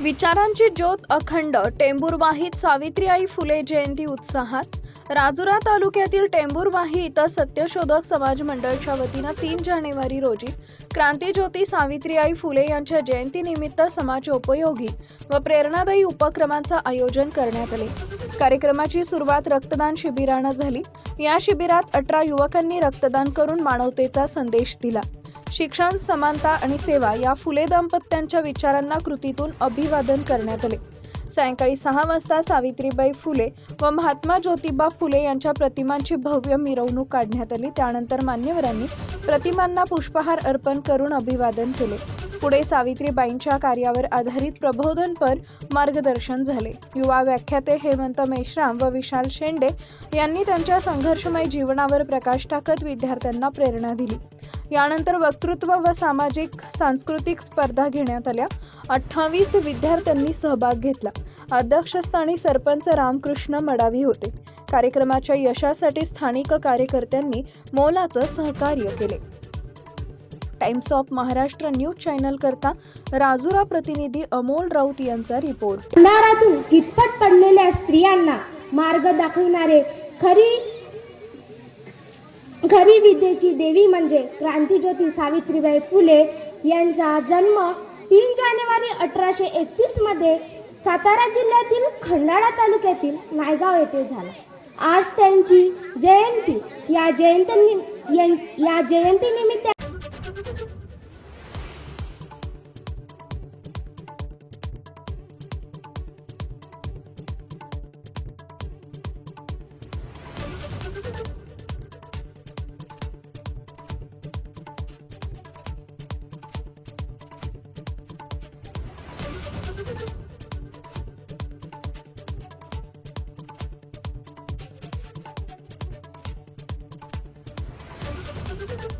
विचारांची ज्योत अखंड टेंबूरवाहीत सावित्रीआई फुले जयंती उत्साहात. राजुरा तालुक्यातील टेंबूरवाही इथं सत्यशोधक समाज मंडळच्या वतीनं तीन जानेवारी रोजी क्रांतीज्योती सावित्रीआई फुले यांच्या जयंतीनिमित्त समाजोपयोगी व प्रेरणादायी उपक्रमांचं आयोजन करण्यात आले. कार्यक्रमाची सुरुवात रक्तदान शिबिरानं झाली. या शिबिरात अठरा युवकांनी रक्तदान करून मानवतेचा संदेश दिला. शिक्षण समानता आणि सेवा या फुले दाम्पत्यांच्या विचारांना कृतीतून अभिवादन करण्यात आले. सायंकाळी सहा वाजता सावित्रीबाई फुले व महात्मा ज्योतिबा फुले यांच्या प्रतिमांची भव्य मिरवणूक काढण्यात आली. त्यानंतर मान्यवरांनी प्रतिमांना पुष्पहार अर्पण करून अभिवादन केले. पुढे सावित्रीबाईंच्या कार्यावर आधारित प्रबोधनपर मार्गदर्शन झाले. युवा व्याख्याते हेमंत मेश्राम व विशाल शेंडे यांनी त्यांच्या संघर्षमय जीवनावर प्रकाश टाकत विद्यार्थ्यांना प्रेरणा दिली. यानंतर वक्तृत्व व सामाजिक सांस्कृतिक स्पर्धा घेण्यात आल्या. अठ्ठावीस विद्यार्थ्यांनी सहभाग घेतला. अध्यक्षस्थानी सरपंच रामकृष्ण मडावी होते. कार्यक्रमाच्या यशासाठी स्थानिक कार्यकर्त्यांनी मोलाचं सहकार्य केले. Times of Maharashtra news channel करता राजुरा प्रतिनिधी अमोल राऊत यांचा रिपोर्ट. अंधारातून कितपत पडलेल्या स्त्रियांना मार्ग दाखवणारे खरी खरी विद्येची देवी म्हणजे क्रांतीज्योती सावित्रीबाई फुले यांचा जन्म तीन जानेवारी अठराशे एकतीसमध्ये सातारा जिल्ह्यातील खंडाळा तालुक्यातील नायगाव येथे झाला. आज त्यांची जयंती. या जयंती या जयंतीनिमित्त Thank you.